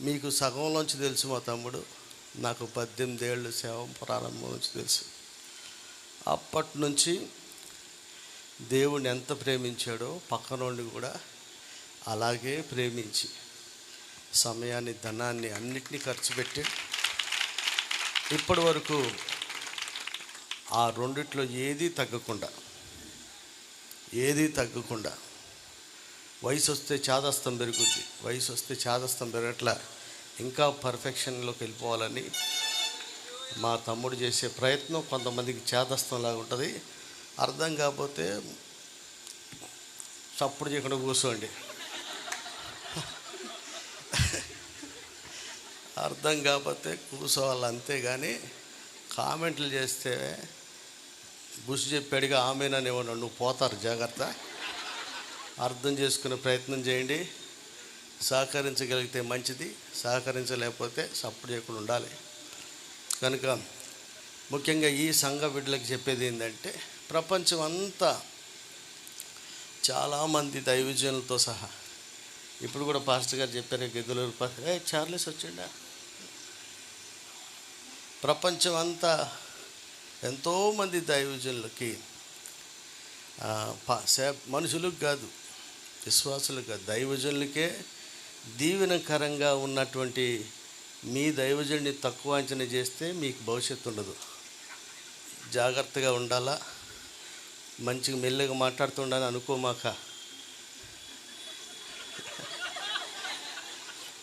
మీకు సగంలోంచి తెలుసు మా తమ్ముడు. నాకు పద్దెనిమిది ఏళ్ళు సేవ ప్రారంభం నుంచి తెలుసు. అప్పటి నుంచి దేవుణ్ణి ఎంత ప్రేమించాడో పక్కనోడిని కూడా అలాగే ప్రేమించి సమయాన్ని ధనాన్ని అన్నిటినీ ఖర్చు పెట్టి ఇప్పటి వరకు ఆ రెండిట్లో ఏదీ తగ్గకుండా ఏదీ తగ్గకుండా వయసు వస్తే చాదస్తం పెరుగుద్ది వయసు వస్తే చాదస్తం పెరగట్లా ఇంకా పర్ఫెక్షన్లోకి వెళ్ళిపోవాలని మా తమ్ముడు చేసే ప్రయత్నం కొంతమందికి చేదస్తం లాగా ఉంటుంది. అర్థం కాకపోతే చప్పుడు చేయకుండా కూర్చోండి. అర్థం కాకపోతే కూర్చోవాలి అంతేగాని కామెంట్లు చేస్తే బుష్ చెప్పాడుగా ఆమెనని ఇవ్వను నువ్వు పోతారు జాగ్రత్త. అర్థం చేసుకునే ప్రయత్నం చేయండి. సహకరించగలిగితే మంచిది సహకరించలేకపోతే సపోర్ట్ చేయకుండా ఉండాలి. కనుక ముఖ్యంగా ఈ సంఘ బిడ్డలకు చెప్పేది ఏంటంటే ప్రపంచం అంతా చాలామంది దైవజనులతో సహా. ఇప్పుడు కూడా పాస్టర్ గారు చెప్పారు గెదులూరు ఏ చార్లెస్ వచ్చిండా? ప్రపంచం అంతా ఎంతోమంది దైవజనులకి మనుషులకు కాదు విశ్వాసులకు దైవజనులకే దీవెనకరంగా ఉన్నటువంటి మీ దైవజనుడిని తక్కువ అంచనా చేస్తే మీకు భవిష్యత్తు ఉండదు. జాగ్రత్తగా ఉండాలా? మంచిగా మెల్లగా మాట్లాడుతుండాలని అనుకోమాక.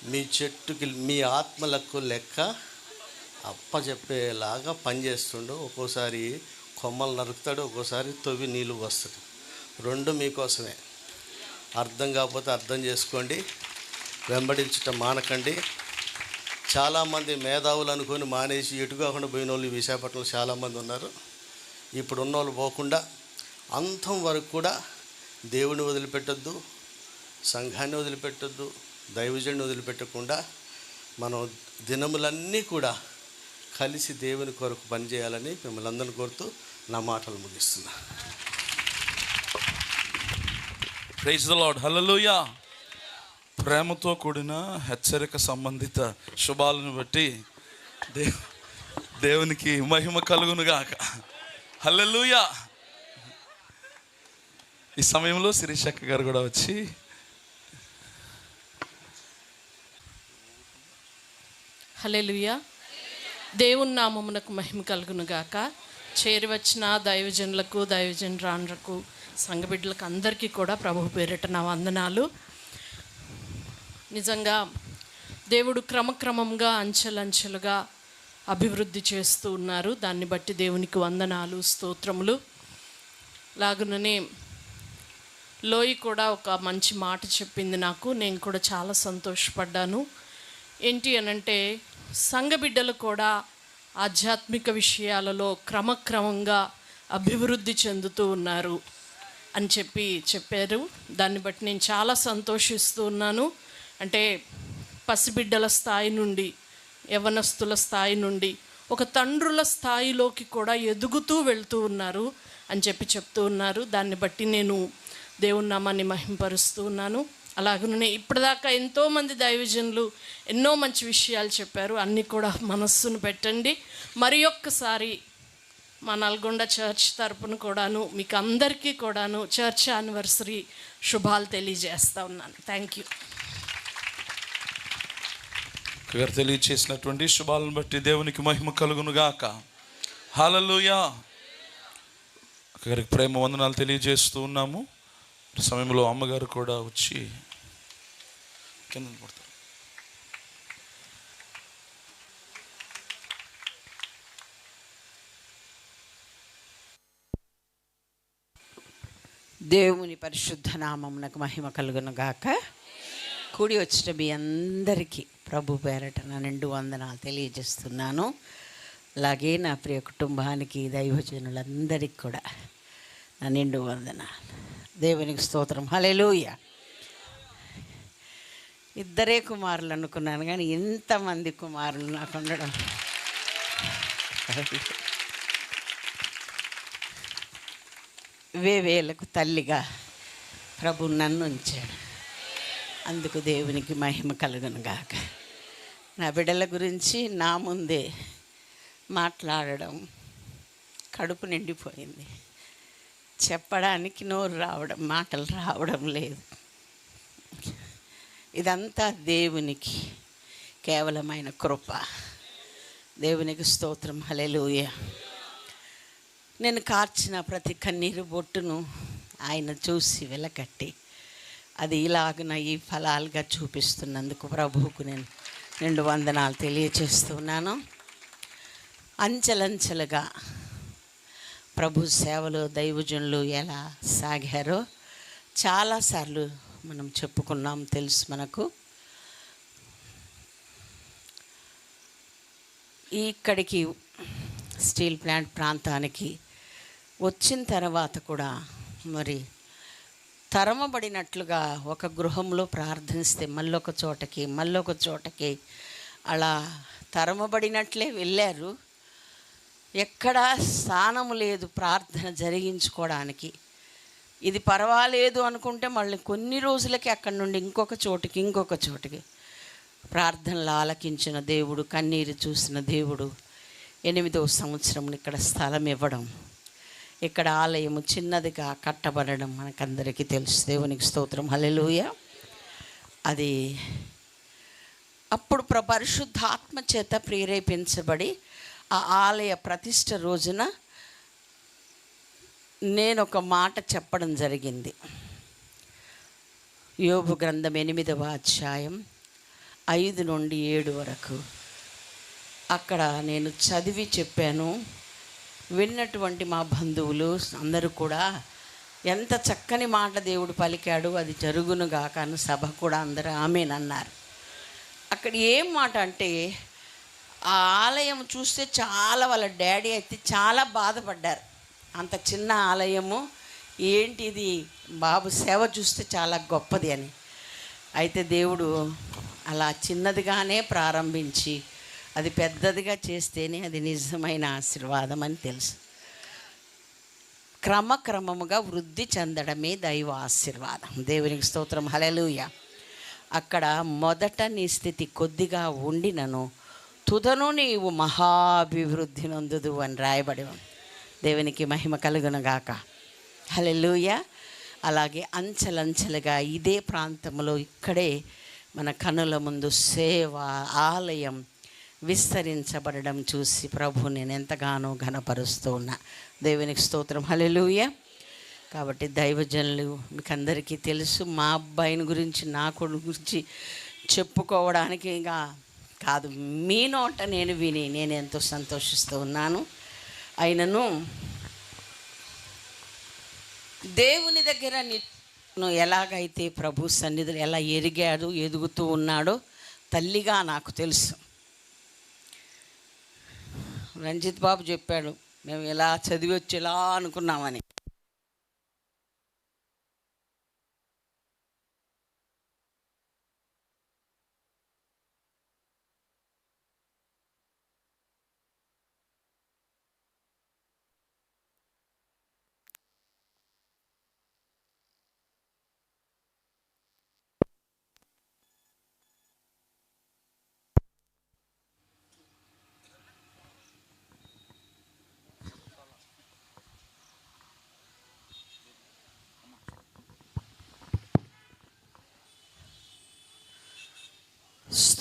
మీ చెట్టుకి మీ ఆత్మలకు లెక్క అప్పచెప్పేలాగా పనిచేస్తుండో ఒక్కోసారి కొమ్మలు నరుకుతాడు ఒక్కోసారి తొవ్వి నీళ్ళు వస్తాడు రెండు మీకోసమే. అర్థం కాకపోతే అర్థం చేసుకోండి. వెంబడించటం మానకండి. చాలామంది మేధావులు అనుకొని మానేసి ఎటు కాకుండా పోయిన వాళ్ళు విశాఖపట్నంలో చాలామంది ఉన్నారు. ఇప్పుడు ఉన్న వాళ్ళు పోకుండా అంతం వరకు కూడా దేవుని వదిలిపెట్టొద్దు సంఘాన్ని వదిలిపెట్టొద్దు దైవజన్ని వదిలిపెట్టకుండా మనం దినములన్నీ కూడా కలిసి దేవుని కొరకు పనిచేయాలని మిమ్మల్ని అందరిని కోరుతూ నా మాటలు ముగిస్తున్నాను ప్రైజ్ ద లాడ్ హల్లెలూయా ప్రేమతో కూడిన హెచ్చరిక సంబంధిత శుభాలను బట్టి దే దేవునికి మహిమ కలుగునుగాక. హల్లెలూయా ఈ సమయంలో శిరీషక్క గారు కూడా వచ్చి హలెలుయా దేవుని నామమునకు మహిమ కలుగును చేరివచ్చిన దైవజనులకు దైవజనరాండ్రకు సంఘబిడ్డలకు అందరికీ కూడా ప్రభు పేరిట నా వందనాలు. నిజంగా దేవుడు క్రమక్రమంగా అంచెలంచెలుగా అభివృద్ధి చేస్తూ ఉన్నారు. దాన్ని బట్టి దేవునికి వందనాలు స్తోత్రములు. లాగుననే లోయి కూడా ఒక మంచి మాట చెప్పింది నాకు. నేను కూడా చాలా సంతోషపడ్డాను. ఏంటి అనంటే సంఘబిడ్డలు కూడా ఆధ్యాత్మిక విషయాలలో క్రమక్రమంగా అభివృద్ధి చెందుతూ ఉన్నారు. అని చెప్పి చెప్పారు. దాన్ని బట్టి నేను చాలా సంతోషిస్తూ ఉన్నాను. అంటే పసిబిడ్డల స్థాయి నుండి యవనస్తుల స్థాయి నుండి ఒక తండ్రుల స్థాయిలోకి కూడా ఎదుగుతూ వెళ్తూ ఉన్నారు అని చెప్పి చెప్తూ ఉన్నారు. దాన్ని బట్టి నేను దేవుని నామాన్ని మహింపరుస్తూ ఉన్నాను. అలాగనే ఇప్పటిదాకా ఎంతోమంది దైవజనులు ఎన్నో మంచి విషయాలు చెప్పారు. అన్నీ కూడా మనస్సును పెట్టండి. మరి ఒక్కసారి మా నల్గొండ చర్చ్ తరపున కూడాను మీకు అందరికీ కూడాను చర్చ్ యానివర్సరీ శుభాలు తెలియజేస్తా ఉన్నాను. థ్యాంక్ యూ గారు తెలియచేసినటువంటి శుభాలను బట్టి దేవునికి మహిమ కలుగునుగాక. హాలలుయా గారికి ప్రేమ వందనాలు తెలియజేస్తూ ఉన్నాము. సమయంలో అమ్మగారు కూడా వచ్చి కింద పడతారు. దేవుని పరిశుద్ధ నామమునకు మహిమ కలుగును గాక. కూడి వచ్చిన మీ అందరికీ ప్రభు పేరట నా నిండు వందనాలు తెలియజేస్తున్నాను. అలాగే నా ప్రియ కుటుంబానికి దైవజనులందరికీ కూడా నా నిండు వందనాలు. దేవునికి స్తోత్రం. హలెలూయ ఇద్దరే కుమారులు అనుకున్నాను కానీ ఇంతమంది కుమారులు నాకు ఉండడం. వేవేలకు తల్లిగా ప్రభు నన్ను ఉంచాడు. అందుకు దేవునికి మహిమ కలుగును గాక. నా బిడ్డల గురించి నా ముందే మాట్లాడడం కడుపు నిండిపోయింది. చెప్పడానికి నోరు రావడం మాటలు రావడం లేదు. ఇదంతా దేవునికి కేవలమైన కృప. దేవునికి స్తోత్రం. హలెలూయ నేను కార్చిన ప్రతి కన్నీరు బొట్టును ఆయన చూసి వెలకట్టి అది ఇలాగున ఈ ఫలాలుగా చూపిస్తున్నందుకు ప్రభువుకు నేను రెండు వందనాలు తెలియచేస్తున్నాను అంచెలంచెలుగా ప్రభు సేవలు దైవజనులు ఎలా సాగారో చాలాసార్లు మనం చెప్పుకున్నాం తెలుసు మనకు. ఇక్కడికి స్టీల్ ప్లాంట్ ప్రాంతానికి వచ్చిన తర్వాత కూడా మరి తరమబడినట్లుగా ఒక గృహంలో ప్రార్థిస్తే మళ్ళొక చోటకి మళ్ళొక చోటకి అలా తరమబడినట్లే వెళ్ళారు. ఎక్కడా స్థానం లేదు ప్రార్థన జరిగించుకోవడానికి. ఇది పర్వాలేదు అనుకుంటే మళ్ళీ కొన్ని రోజులకి అక్కడి నుండి ఇంకొక చోటికి ఇంకొక చోటికి. ప్రార్థనలు ఆలకించిన దేవుడు కన్నీరు చూసిన దేవుడు ఎనిమిదవ సంవత్సరం ఇక్కడ స్థలం ఇవ్వడం. ఇక్కడ ఆలయము చిన్నదిగా కట్టబడడం మనకందరికీ తెలుసు. దేవునికి స్తోత్రం. హలెలుయ అది అప్పుడు ప్ర పరిశుద్ధాత్మ చేత ప్రేరేపించబడి ఆ ఆలయ ప్రతిష్ట రోజున నేను ఒక మాట చెప్పడం జరిగింది. యోబు గ్రంథం ఎనిమిదవ అధ్యాయం ఐదు నుండి ఏడు వరకు. అక్కడ నేను చదివి చెప్పాను. విన్నటువంటి మా బంధువులు అందరూ కూడా ఎంత చక్కని మాట దేవుడు పలికాడు అది జరుగును అని సభ కూడా అందరూ ఆమెనన్నారు. అక్కడ ఏం మాట అంటే ఆ ఆలయం చూస్తే చాలా వాళ్ళ డాడీ అయితే చాలా బాధపడ్డారు. అంత చిన్న ఆలయము ఏంటిది? బాబు సేవ చూస్తే చాలా గొప్పది అని. అయితే దేవుడు అలా చిన్నదిగానే ప్రారంభించి అది పెద్దదిగా చేస్తేనే అది నిజమైన ఆశీర్వాదం అని తెలుసు. క్రమక్రమముగా వృద్ధి చెందడమే దైవ ఆశీర్వాదం. దేవునికి స్తోత్రం. హలెలూయ అక్కడ మొదట నీ స్థితి కొద్దిగా ఉండినను తుదను నీవు మహాభివృద్ధి నందుదు అని రాయబడి దేవునికి మహిమ కలుగునగాక హలెలూయ అలాగే అంచెలంచెలుగా ఇదే ప్రాంతంలో ఇక్కడే మన కనుల ముందు సేవ ఆలయం విస్తరించబడడం చూసి ప్రభు నేను ఎంతగానో ఘనపరుస్తూ ఉన్నా. దేవునికి స్తోత్రం. హలెలూయ కాబట్టి దైవజనులు మీకు అందరికీ తెలుసు మా అబ్బాయిని గురించి నా కొడుకు గురించి చెప్పుకోవడానికి ఇంకా కాదు. మీ నోట నేను విని నేను ఎంతో సంతోషిస్తూ ఉన్నాను. అయినను దేవుని దగ్గర నిన్ను ఎలాగైతే ప్రభు సన్నిధులు ఎలా ఎరిగాడు ఎదుగుతూ ఉన్నాడో తల్లిగా నాకు తెలుసు. రంజిత్ బాబు చెప్పాడు మేము ఇలా చదివి వచ్చి ఇలా అనుకున్నామని.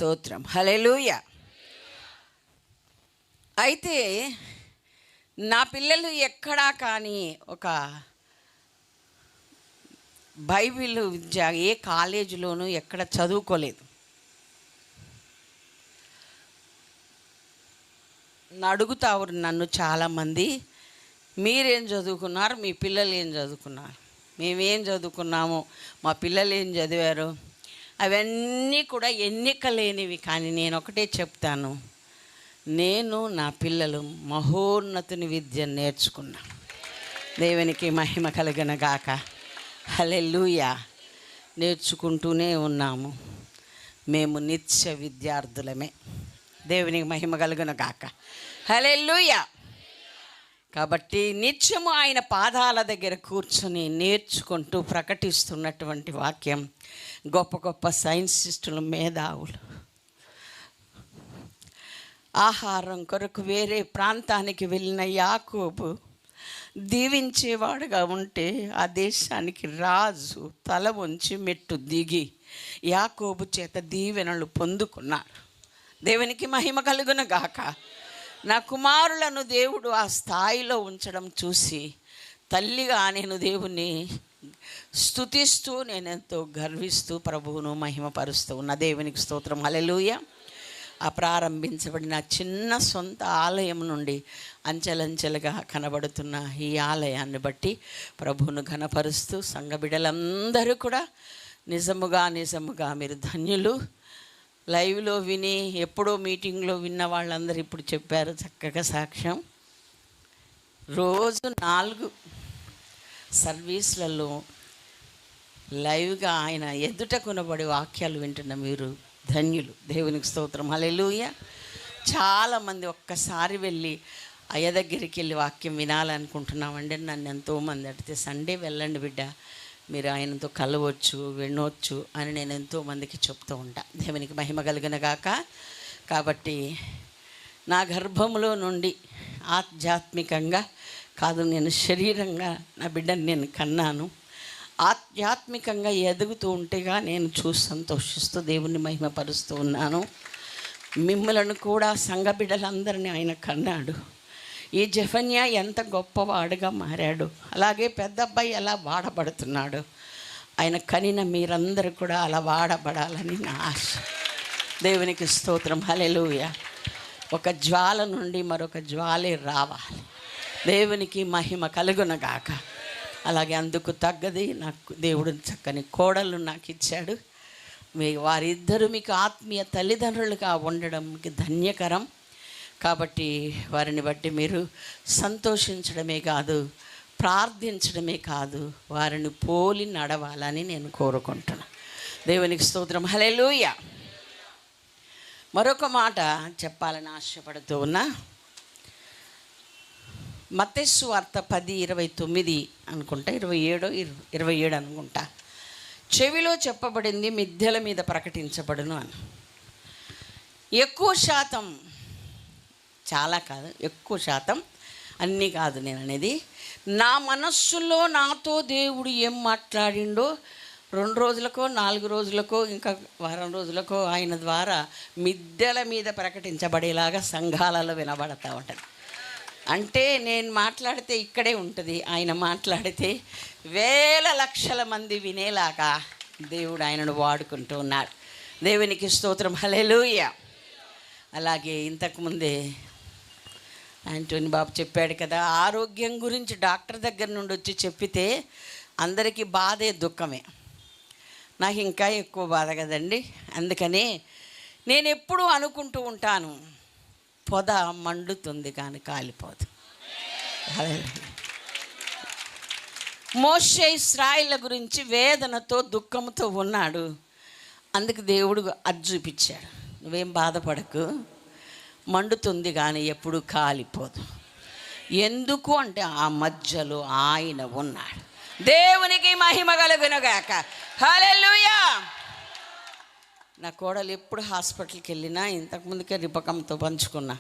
స్తోత్రం. హలెలూయ అయితే నా పిల్లలు ఎక్కడా కానీ ఒక బైబిల్ విద్య ఏ కాలేజీలోనూ ఎక్కడ చదువుకోలేదు. నన్ను నన్ను చాలామంది మీరేం చదువుకున్నారు? మీ పిల్లలు ఏం చదువుకున్నారు? మేమేం చదువుకున్నాము? మా పిల్లలు ఏం చదివారు? అవన్నీ కూడా ఎన్నిక లేనివి కానీ నేను ఒకటే చెప్తాను. నేను నా పిల్లలు మహోన్నతుని విద్య నేర్చుకున్నా. దేవునికి మహిమ కలిగిన గాక. హలెలూయ నేర్చుకుంటూనే ఉన్నాము. మేము నిత్య విద్యార్థులమే. దేవునికి మహిమ కలుగున గాక. హలెలూయ కాబట్టి నిత్యము ఆయన పాదాల దగ్గర కూర్చొని నేర్చుకుంటూ ప్రకటిస్తున్నటువంటి వాక్యం. గొప్ప గొప్ప సైన్సిస్టులు మేధావులు. ఆహారం కొరకు వేరే ప్రాంతానికి వెళ్ళిన యాకోబు దీవించేవాడుగా ఉంటే ఆ దేశానికి రాజు తల వంచి మెట్టు దిగి యాకోబు చేత దీవెనలు పొందుకున్నారు దేవునికి మహిమ కలుగున గాక నా కుమారులను దేవుడు ఆ స్థాయిలో ఉంచడం చూసి తల్లిగా నేను దేవుణ్ణి స్థుతిస్తూ నేను ఎంతో గర్విస్తూ ప్రభువును మహిమపరుస్తూ ఉన్న దేవునికి స్తోత్రం. హల్లెలూయ. ఆ ప్రారంభించబడిన చిన్న సొంత ఆలయం నుండి అంచెలంచెలుగా కనబడుతున్న ఈ ఆలయాన్ని బట్టి ప్రభువును ఘనపరుస్తూ సంఘ బిడ్డలందరూ కూడా నిజముగా నిజముగా మీరు ధన్యులు. లైవ్లో విని ఎప్పుడో మీటింగ్లో విన్న వాళ్ళందరూ ఇప్పుడు చెప్పారు చక్కగా సాక్ష్యం. రోజు నాలుగు సర్వీస్లలో లైవ్గా ఆయన ఎదుట కొనబడి వాక్యాలు వింటున్న మీరు ధన్యులు. దేవునికి స్తోత్రం. అలెలుయ చాలామంది ఒక్కసారి వెళ్ళి అయ్య దగ్గరికి వెళ్ళి వాక్యం వినాలనుకుంటున్నామండి. నన్ను ఎంతోమంది అడిగితే సండే వెళ్ళండి బిడ్డ మీరు ఆయనతో కలవచ్చు వినవచ్చు అని నేను ఎంతోమందికి చెప్తూ ఉంటా. దేవునికి మహిమ కలిగిన గాక. కాబట్టి నా గర్భంలో నుండి ఆధ్యాత్మికంగా కాదు నేను శరీరంగా నా బిడ్డని నేను కన్నాను. ఆధ్యాత్మికంగా ఎదుగుతూ ఉంటేగా నేను చూసి సంతోషిస్తూ దేవుణ్ణి మహిమపరుస్తూ ఉన్నాను. మిమ్మలను కూడా సంఘ బిడ్డలందరినీ ఆయన కన్నాడు. ఈ జఫన్యా ఎంత గొప్పవాడుగా మారాడు. అలాగే పెద్ద అబ్బాయి ఎలా వాడబడుతున్నాడు. ఆయన కనిన మీరందరూ కూడా అలా వాడబడాలని నా ఆశ. దేవునికి స్తోత్రం. హలెలూయ ఒక జ్వాల నుండి మరొక జ్వాలే రావాలి. దేవునికి మహిమ కలుగునగాక. అలాగే అందుకు తగ్గది నాకు దేవుడు చక్కని కోడలు నాకు ఇచ్చాడు. మీ వారిద్దరూ మీకు ఆత్మీయ తల్లిదండ్రులుగా ఉండడం మీకు ధన్యకరం. కాబట్టి వారిని బట్టి మీరు సంతోషించడమే కాదు ప్రార్థించడమే కాదు వారిని పోలి నడవాలని నేను కోరుకుంటున్నాను దేవునికి స్తోత్రం. హలే మరొక మాట చెప్పాలని ఆశపడుతూ ఉన్నా. మతేసు వార్త పది ఇరవై తొమ్మిది అనుకుంటా ఇరవై ఏడో ఇరవై ఇరవై ఏడు అనుకుంటా. చెవిలో చెప్పబడింది మిద్దెల మీద ప్రకటించబడును అని. ఎక్కువ శాతం చాలా కాదు ఎక్కువ శాతం అన్నీ కాదు నేను అనేది. నా మనస్సులో నాతో దేవుడు ఏం మాట్లాడిండో రెండు రోజులకో నాలుగు రోజులకో ఇంకా వారం రోజులకో ఆయన ద్వారా మిద్దెల మీద ప్రకటించబడేలాగా సంఘాలలో వినబడతా ఉంటుంది. అంటే నేను మాట్లాడితే ఇక్కడే ఉంటుంది. ఆయన మాట్లాడితే వేల లక్షల మంది వినేలాగా దేవుడు ఆయనను వాడుకుంటూ ఉన్నాడు దేవునికి స్తోత్రం. హల్లెలూయా. అలాగే ఇంతకుముందే ఆంటోని బాబు చెప్పాడు కదా ఆరోగ్యం గురించి డాక్టర్ దగ్గర నుండి వచ్చి చెప్పితే అందరికీ బాధే దుఃఖమే. నాకు ఇంకా ఎక్కువ బాధ కదండి. అందుకని నేను ఎప్పుడూ అనుకుంటూ ఉంటాను. పొద మండుతుంది కానీ కాలిపోదు. మోషే ఇస్రాయిల గురించి వేదనతో దుఃఖంతో ఉన్నాడు. అందుకు దేవుడు అది చూపించాడు. నువ్వేం బాధపడకు. మండుతుంది కానీ ఎప్పుడు కాలిపోదు. ఎందుకు అంటే ఆ మధ్యలో ఆయన ఉన్నాడు. దేవునికి మహిమ కలుగునగాక. హలో నా కోడలు ఎప్పుడు హాస్పిటల్కి వెళ్ళినా ఇంతకుముందుకే రిపకంతో పంచుకున్నా.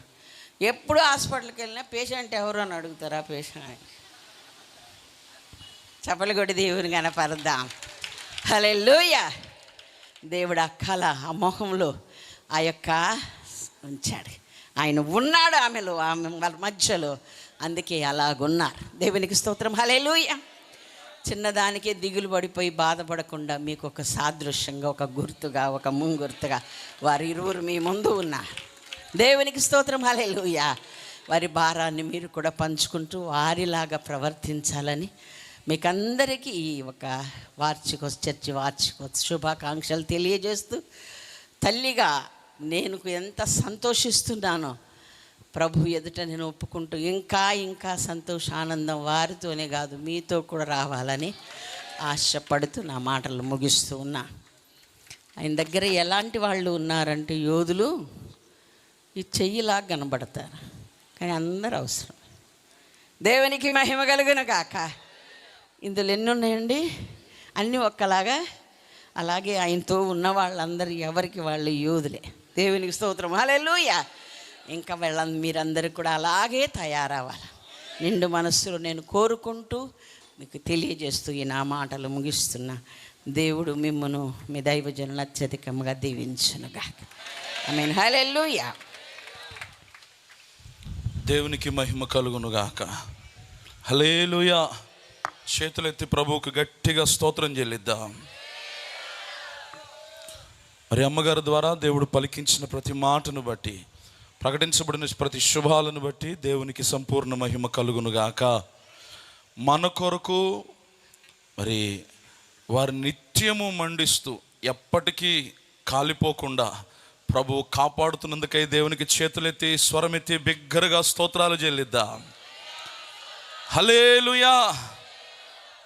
ఎప్పుడు హాస్పిటల్కి వెళ్ళినా పేషెంట్ ఎవరు? అని అడుగుతారు ఆ పేషెంట్. చపలగొడి దేవుని దేవుని హలే లూయ దేవుడు ఆ కళ ఆ మొహంలో ఆ యొక్క ఉంచాడు. ఆయన ఉన్నాడు ఆమెలో ఆమె వాళ్ళ మధ్యలో. అందుకే అలాగున్నారు. దేవునికి స్తోత్రం. లూయ చిన్నదానికే దిగులు పడిపోయి బాధపడకుండా మీకు ఒక సాదృశ్యంగా ఒక గుర్తుగా ఒక ముంగుర్తుగా వారి ఇరువురు మీ ముందు ఉన్నారు. దేవునికి స్తోత్రం హల్లెలూయా. వారి భారాన్ని మీరు కూడా పంచుకుంటూ వారిలాగా ప్రవర్తించాలని మీకు అందరికీ ఈ ఒక వార్చికో చర్చి వార్షికోత్సవ శుభాకాంక్షలు తెలియజేస్తూ తల్లిగా నేను ఎంత సంతోషిస్తున్నానో ప్రభు ఎదుట నేను ఒప్పుకుంటూ ఇంకా ఇంకా సంతోష ఆనందం వారితోనే కాదు మీతో కూడా రావాలని ఆశపడుతూ నా మాటలు ముగిస్తూ ఉన్నా. ఆయన దగ్గర ఎలాంటి వాళ్ళు ఉన్నారంటే యోధులు ఈ చెయ్యిలా కనబడతారు. కానీ అందరూ అవసరం. దేవునికి మహిమ కలుగును కాక ఇందులో ఎన్ని ఉన్నాయండి అన్నీ ఒక్కలాగా. అలాగే ఆయనతో ఉన్న వాళ్ళందరూ ఎవరికి వాళ్ళు? యోధులే. దేవునికి స్తోత్రం. హల్లెలూయా. ఇంకా వెళ్ళ మీరందరూ కూడా అలాగే తయారవ్వాలి. నిండు మనస్సులో నేను కోరుకుంటూ మీకు తెలియజేస్తూ ఈ నా మాటలు ముగిస్తున్నా. దేవుడు మిమ్మను మీ దైవజనులు అత్యధికంగా దీవించునుగా ఐ మీన్ హలెల్లుయా దేవునికి మహిమ కలుగునుగాక. హలేలుయా చేతులెత్తి ప్రభువుకు గట్టిగా స్తోత్రం చెల్లిద్దాం. మరి అమ్మగారి ద్వారా దేవుడు పలికించిన ప్రతి మాటను బట్టి ప్రకటించబడిన ప్రతి శుభాలను బట్టి దేవునికి సంపూర్ణ మహిమ కలుగునుగాక. మన కొరకు మరి వారు నిత్యము మండిస్తూ ఎప్పటికీ కాలిపోకుండా ప్రభు కాపాడుతున్నందుకై దేవునికి చేతులెత్తి స్వరమెత్తి బిగ్గరగా స్తోత్రాలు చెల్లిద్దాం. హలేలుయా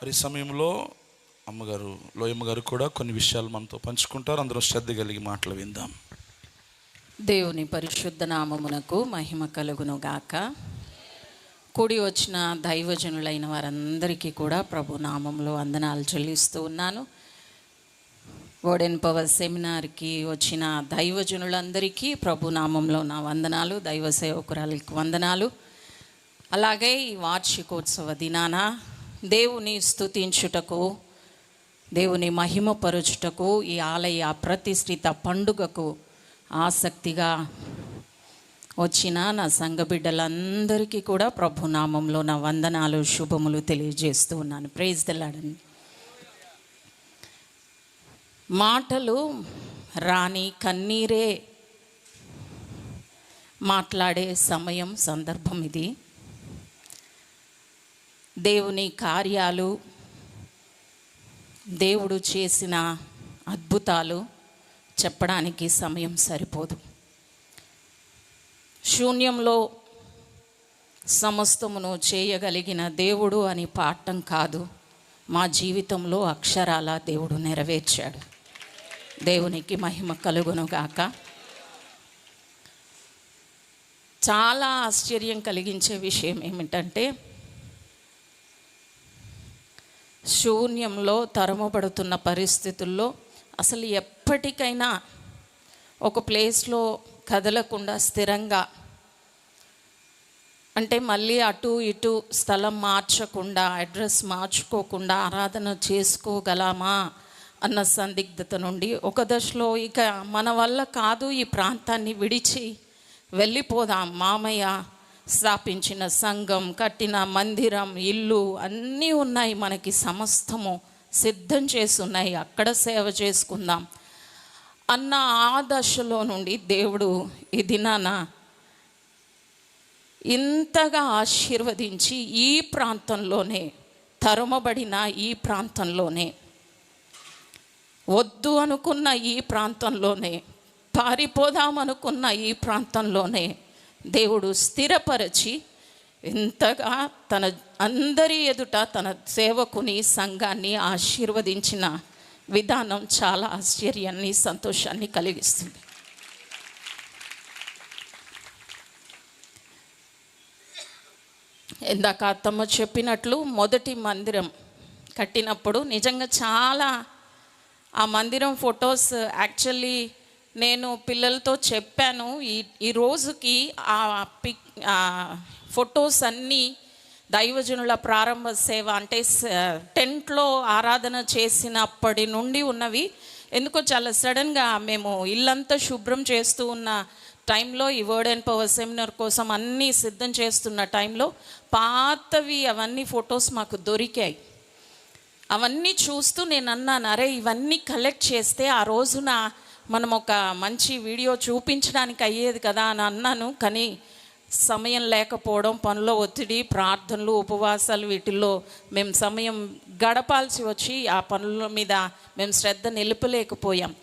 మరి సమయంలో అమ్మగారు లోయమ్మ గారు కూడా కొన్ని విషయాలు మనతో పంచుకుంటారు. అందరూ శ్రద్ధ కలిగి మాటలు విందాం. దేవుని పరిశుద్ధ నామమునకు మహిమ కలుగును గాక కూడి వచ్చిన దైవజనులైన వారందరికీ కూడా ప్రభు నామంలో వందనాలు చెల్లిస్తూ ఉన్నాను. ఓడెన్ పవర్ సెమినార్కి వచ్చిన దైవజనులందరికీ ప్రభు నామంలో నా వందనాలు దైవ సేవకురాలకి వందనాలు. అలాగే ఈ వార్షికోత్సవ దినాన దేవుని స్తుతించుటకు దేవుని మహిమపరుచుటకు ఈ ఆలయ ప్రతిష్ఠిత పండుగకు ఆసక్తిగా వచ్చిన నా సంఘ బిడ్డలందరికీ కూడా ప్రభు నామంలో నా వందనాలు శుభములు తెలియజేస్తూ ఉన్నాను. ప్రైజ్ తెల్లాడని మాటలు రాని కన్నీరే మాట్లాడే సమయం సందర్భం ఇది. దేవుని కార్యాలు దేవుడు చేసిన అద్భుతాలు చెప్పడానికి సమయం సరిపోదు. శూన్యంలో సమస్తమును చేయగలిగిన దేవుడు అని పాఠం కాదు. మా జీవితంలో అక్షరాల దేవుడు నెరవేర్చాడు. దేవునికి మహిమ కలుగునుగాక. చాలా ఆశ్చర్యం కలిగించే విషయం ఏమిటంటే శూన్యంలో తరమబడుతున్న పరిస్థితుల్లో అసలు ఎప్పటికైనా ఒక ప్లేస్లో కదలకుండా స్థిరంగా అంటే మళ్ళీ అటు ఇటు స్థలం మార్చకుండా అడ్రస్ మార్చుకోకుండా ఆరాధన చేసుకోగలమా అన్న సందిగ్ధత నుండి ఒక దశలో ఇక మన వల్ల కాదు ఈ ప్రాంతాన్ని విడిచి వెళ్ళిపోదాం. మామయ్య స్థాపించిన సంఘం కట్టిన మందిరం ఇల్లు అన్నీ ఉన్నాయి మనకి సమస్తము. సిద్ధం చేసి ఉన్నాయి అక్కడ సేవ చేసుకుందాం. అన్న ఆ దశలో నుండి దేవుడు ఈ దినాన ఇంతగా ఆశీర్వదించి ఈ ప్రాంతంలోనే తరుమబడిన ఈ ప్రాంతంలోనే వద్దు అనుకున్న ఈ ప్రాంతంలోనే పారిపోదామనుకున్న ఈ ప్రాంతంలోనే దేవుడు స్థిరపరచి ఇంతగా తన అందరి ఎదుట తన సేవకుని సంఘాన్ని ఆశీర్వదించిన విధానం చాలా ఆశ్చర్యాన్ని సంతోషాన్ని కలిగిస్తుంది. ఇందాక అత్తమ్మ చెప్పినట్లు మొదటి మందిరం కట్టినప్పుడు నిజంగా చాలా ఆ మందిరం ఫొటోస్ యాక్చువల్లీ నేను పిల్లలతో చెప్పాను. ఈ ఈ రోజుకి ఆ పిక్ ఆ ఫొటోస్ అన్నీ దైవజనుల ప్రారంభ సేవ అంటే టెంట్లో ఆరాధన చేసినప్పటి నుండి ఉన్నవి. ఎందుకో చాలా సడన్గా మేము ఇల్లంతా శుభ్రం చేస్తూ ఉన్న టైంలో ఈ వర్డ్ అండ్ పవర్ సెమినార్ కోసం అన్నీ సిద్ధం చేస్తున్న టైంలో పాతవి అవన్నీ ఫొటోస్ మాకు దొరికాయి. అవన్నీ చూస్తూ నేను అన్నాను అరే ఇవన్నీ కలెక్ట్ చేస్తే ఆ రోజున మనం ఒక మంచి వీడియో చూపించడానికి అయ్యేది కదా అని అన్నాను. కానీ సమయం లేకపోవడం పనుల ఒత్తిడి ప్రార్థనలు ఉపవాసాలు వీటిల్లో మేము సమయం గడపాల్సి వచ్చి ఆ పనుల మీద మేము శ్రద్ధ నిలుపలేకపోయాం.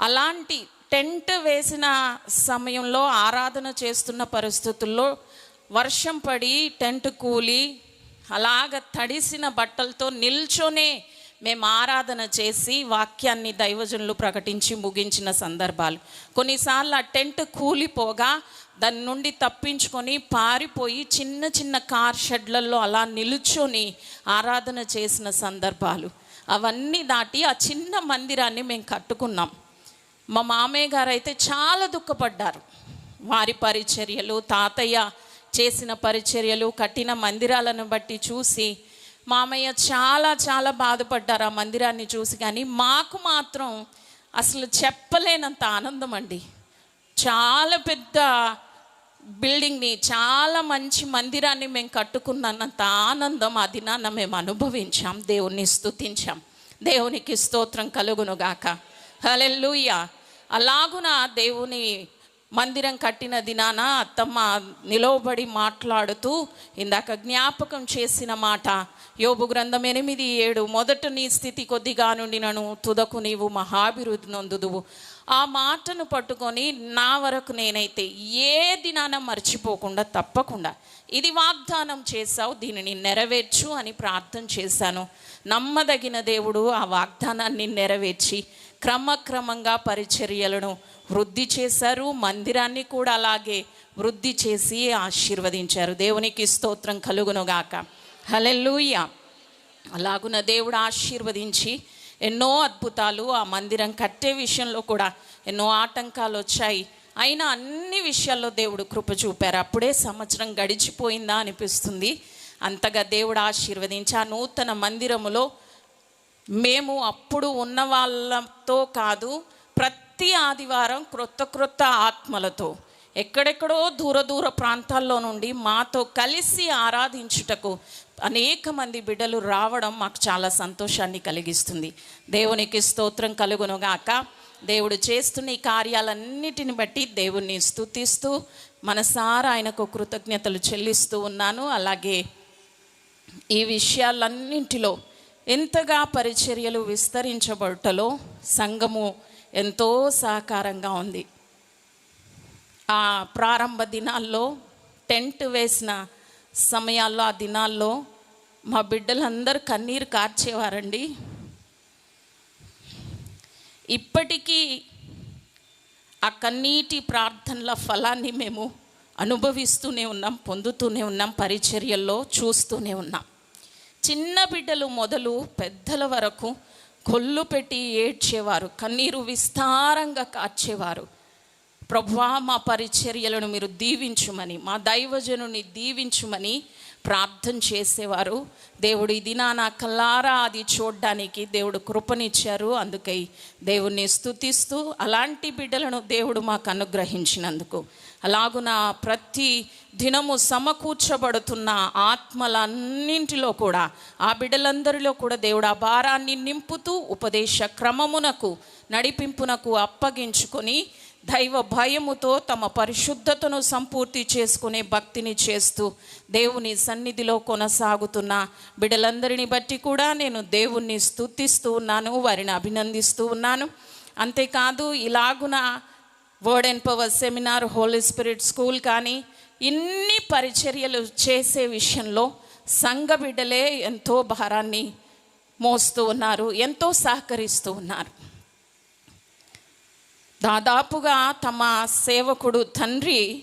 అలాంటి టెంట్ వేసిన సమయంలో ఆరాధన చేస్తున్న పరిస్థితుల్లో వర్షం పడి టెంట్ కూలి అలాగ తడిసిన బట్టలతో నిల్చొనే మేము ఆరాధన చేసి వాక్యాన్ని దైవజనులు ప్రకటించి ముగించిన సందర్భాలు. కొన్నిసార్లు ఆ టెంట్ కూలిపోగా దాని నుండి తప్పించుకొని పారిపోయి చిన్న చిన్న కార్ షెడ్లలో అలా నిలుచొని ఆరాధన చేసిన సందర్భాలు. అవన్నీ దాటి ఆ చిన్న మందిరాన్ని మేము కట్టుకున్నాం. మా మామయ్య గారు అయితే చాలా దుఃఖపడ్డారు. వారి పరిచర్యలు తాతయ్య చేసిన పరిచర్యలు కట్టిన మందిరాలను బట్టి చూసి మామయ్య చాలా చాలా బాధపడ్డారు ఆ మందిరాన్ని చూసి. కానీ మాకు మాత్రం అసలు చెప్పలేనంత ఆనందం అండి. చాలా పెద్ద బిల్డింగ్ని చాలా మంచి మందిరాన్ని మేము కట్టుకున్నంత ఆనందం ఆ దినాన్న మేము అనుభవించాం. దేవుణ్ణి స్తుతించాం. దేవునికి స్తోత్రం కలుగునుగాక. హలెల్లుయ్య అలాగున దేవుని మందిరం కట్టిన దినాన అత్తమ్మ నిలవబడి మాట్లాడుతూ ఇందాక జ్ఞాపకం చేసిన మాట యోబు గ్రంథం ఎనిమిది ఏడు మొదట నీ స్థితి కొద్దిగా నుండినను తుదకు నీవు మహాభివృద్ధి నొందుదువు. ఆ మాటను పట్టుకొని నా వరకు నేనైతే ఏ దినాన మర్చిపోకుండా తప్పకుండా ఇది వాగ్దానం చేశావు దీనిని నెరవేర్చు అని ప్రార్థన చేశాను. నమ్మదగిన దేవుడు ఆ వాగ్దానాన్ని నెరవేర్చి క్రమక్రమంగా పరిచర్యలను వృద్ధి చేశారు మందిరాన్ని కూడా అలాగే వృద్ధి చేసి ఆశీర్వదించారు. దేవునికి స్తోత్రం కలుగునుగాక. హలెల్లుయ్య అలాగున దేవుడు ఆశీర్వదించి ఎన్నో అద్భుతాలు ఆ మందిరం కట్టే విషయంలో కూడా ఎన్నో ఆటంకాలు వచ్చాయి. అయినా అన్ని విషయాల్లో దేవుడు కృప చూపారు. అప్పుడే సంవత్సరం గడిచిపోయిందా అనిపిస్తుంది. అంతగా దేవుడు ఆశీర్వదించి ఆ నూతన మందిరములో మేము అప్పుడు ఉన్న వాళ్ళతో కాదు ప్రతి ఆదివారం క్రొత్త క్రొత్త ఆత్మలతో ఎక్కడెక్కడో దూర దూర ప్రాంతాల్లో నుండి మాతో కలిసి ఆరాధించుటకు అనేక మంది బిడ్డలు రావడం మాకు చాలా సంతోషాన్ని కలిగిస్తుంది. దేవునికి స్తోత్రం కలుగునుగాక. దేవుడు చేస్తున్న ఈ కార్యాలన్నిటిని బట్టి దేవుణ్ణి స్తుతిస్తూ మనసారా ఆయనకు కృతజ్ఞతలు చెల్లిస్తూ ఉన్నాను. అలాగే ఈ విషయాలన్నింటిలో ఎంతగా పరిచర్యలు విస్తరించబడటలో సంఘము ఎంతో సహకారంగా ఉంది. ఆ ప్రారంభ దినాల్లో టెంట్ వేసిన సమయాల్లో ఆ దినాల్లో మా బిడ్డలందరూ కన్నీరు కార్చేవారండి. ఇప్పటికీ ఆ కన్నీటి ప్రార్థనల ఫలాన్ని మేము అనుభవిస్తూనే ఉన్నాం పొందుతూనే ఉన్నాం పరిచర్యల్లో చూస్తూనే ఉన్నాం. చిన్న బిడ్డలు మొదలు పెద్దల వరకు కొల్లు పెట్టి ఏడ్చేవారు కన్నీరు విస్తారంగా కార్చేవారు. ప్రభువా మా పరిచర్యలను మీరు దీవించుమని మా దైవజనుని దీవించుమని ప్రార్థన చేసేవారు. దేవుడు ఇది దినాన కల్లారా అది చూడడానికి దేవుడు కృపనిచ్చారు. అందుకై దేవుణ్ణి స్థుతిస్తూ అలాంటి బిడ్డలను దేవుడు మాకు అనుగ్రహించినందుకు. అలాగున ప్రతి దినము సమకూర్చబడుతున్న ఆత్మలన్నింటిలో కూడా ఆ బిడ్డలందరిలో కూడా దేవుడు ఆ భారాన్ని నింపుతూ ఉపదేశ క్రమమునకు నడిపింపునకు అప్పగించుకొని దైవ భయముతో తమ పరిశుద్ధతను సంపూర్తి చేసుకునే భక్తిని చేస్తూ దేవుని సన్నిధిలో కొనసాగుతున్న బిడ్డలందరిని బట్టి కూడా నేను దేవుణ్ణి స్థుతిస్తూ ఉన్నాను వారిని అభినందిస్తూ ఉన్నాను. అంతేకాదు ఇలాగున word and power seminar holy spirit school కానీ ఇన్ని పరిచర్యలు చేసే విషయంలో సంఘ బిడ్డలే ఎంతో భారాన్ని మోస్తూ ఉన్నారు ఎంతో సహకరిస్తూ ఉన్నారు. దాదాపుగా తమ సేవకుడు తండ్రి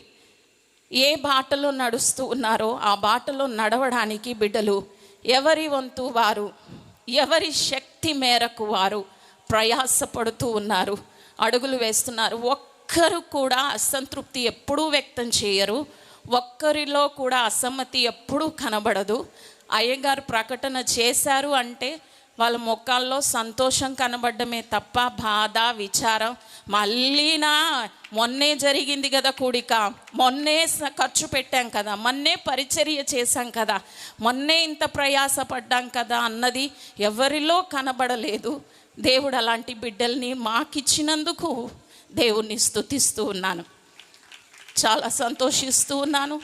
ఏ బాటలో నడుస్తూ ఉన్నారో ఆ బాటలో నడవడానికి బిడ్డలు ఎవరి వంతు వారు ఎవరి శక్తి మేరకు వారు ప్రయాసపడుతూ ఉన్నారు. అడుగులు వేస్తున్నారు. ఒక్కరు కూడా అసంతృప్తి ఎప్పుడూ వ్యక్తం చేయరు. ఒక్కరిలో కూడా అసమ్మతి ఎప్పుడూ కనబడదు. అయ్యగారు ప్రకటన చేశారు అంటే వాళ్ళ ముఖాల్లో సంతోషం కనబడమే తప్ప బాధ విచారం మళ్ళీనా మొన్నే జరిగింది కదా కూడిక. మొన్నే ఖర్చు పెట్టాం కదా. మొన్నే పరిచర్య చేశాం కదా. మొన్నే ఇంత ప్రయాసపడ్డాం కదా అన్నది ఎవరిలో కనబడలేదు. దేవుడు అలాంటి బిడ్డల్ని మాకిచ్చినందుకు దేవుణ్ణి స్థుతిస్తూ ఉన్నాను. చాలా సంతోషిస్తూ ఉన్నాను.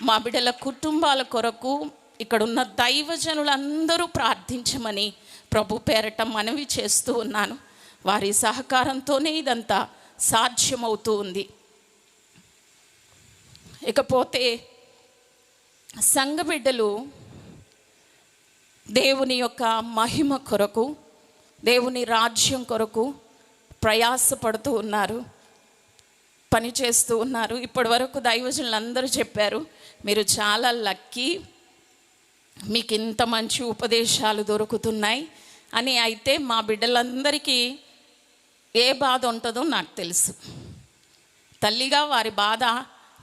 మా బిడ్డల కుటుంబాల కొరకు ఇక్కడున్న దైవజనులందరూ ప్రార్థించమని ప్రభు పేరట మనవి చేస్తూ ఉన్నాను. వారి సహకారంతోనే ఇదంతా సాధ్యమవుతూ ఉంది. ఇకపోతే సంఘబిడ్డలు దేవుని యొక్క మహిమ కొరకు దేవుని రాజ్యం కొరకు ప్రయాసపడుతూ ఉన్నారు పని చేస్తూ ఉన్నారు. ఇప్పటి వరకు దైవజనులు అందరూ చెప్పారు మీరు చాలా లక్కీ మీకు ఇంత మంచి ఉపదేశాలు దొరుకుతున్నాయి అని అయితే మా బిడ్డలందరికీ ఏ బాధ ఉంటుందో నాకు తెలుసు. తల్లిగా వారి బాధ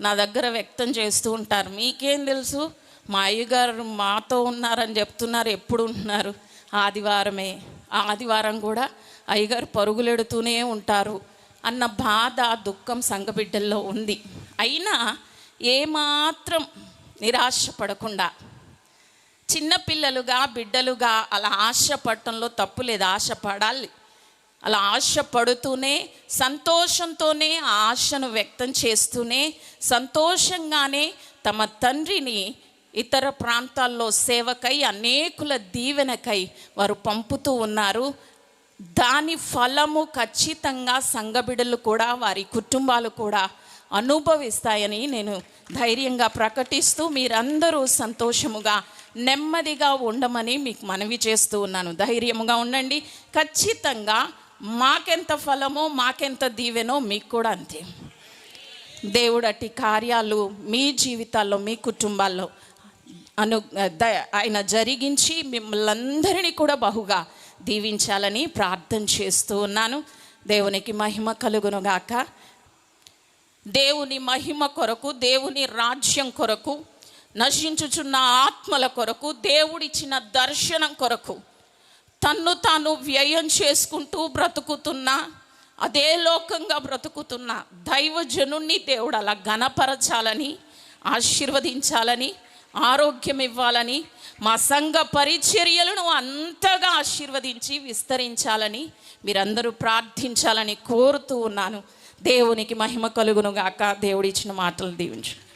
నా దగ్గర వ్యక్తం చేస్తూ ఉంటారు. మీకేం తెలుసు? మా అయ్యగారు మాతో ఉన్నారని చెప్తున్నారు ఎప్పుడు ఉంటున్నారు? ఆదివారమే. ఆదివారం కూడా అయ్యగారు పరుగులెడుతూనే ఉంటారు అన్న బాధ దుఃఖం సంఘబిడ్డల్లో ఉంది. అయినా ఏమాత్రం నిరాశపడకుండా చిన్నపిల్లలుగా బిడ్డలుగా అలా ఆశపడటంలో తప్పు లేదు ఆశపడాలి. అలా ఆశపడుతూనే సంతోషంతోనే ఆ ఆశను వ్యక్తం చేస్తూనే సంతోషంగానే తమ తండ్రిని ఇతర ప్రాంతాల్లో సేవకై అనేకుల దీవెనకై వారు పంపుతూ ఉన్నారు. దాని ఫలము ఖచ్చితంగా సంఘబిడలు కూడా వారి కుటుంబాలు కూడా అనుభవిస్తాయని నేను ధైర్యంగా ప్రకటిస్తూ మీరందరూ సంతోషముగా నెమ్మదిగా ఉండమని మీకు మనవి చేస్తూ ఉన్నాను. ధైర్యముగా ఉండండి. ఖచ్చితంగా మాకెంత ఫలమో మాకెంత దీవెనో మీకు కూడా అంతే. దేవుడు అట్టి కార్యాలు మీ జీవితాల్లో మీ కుటుంబాల్లో అను ద- ఆయన జరిగించి మిమ్మల్ని అందరినీ కూడా బహుగా దీవించాలని ప్రార్థన చేస్తూ ఉన్నాను. దేవునికి మహిమ కలుగునుగాక. దేవుని మహిమ కొరకు దేవుని రాజ్యం కొరకు నశించుచున్న ఆత్మల కొరకు దేవుడిచ్చిన దర్శనం కొరకు తన్ను తాను వ్యయం చేసుకుంటూ బ్రతుకుతున్న అదే లోకంగా బ్రతుకుతున్న దైవజనుణ్ణి దేవుడు అలా ఘనపరచాలని ఆశీర్వదించాలని ఆరోగ్యం ఇవ్వాలని మా సంఘ పరిచర్యలను అంతగా ఆశీర్వదించి విస్తరించాలని మీరందరూ ప్రార్థించాలని కోరుతూ ఉన్నాను. దేవునికి మహిమ కలుగును గాక దేవుడిచ్చిన మాటలు దీవించు.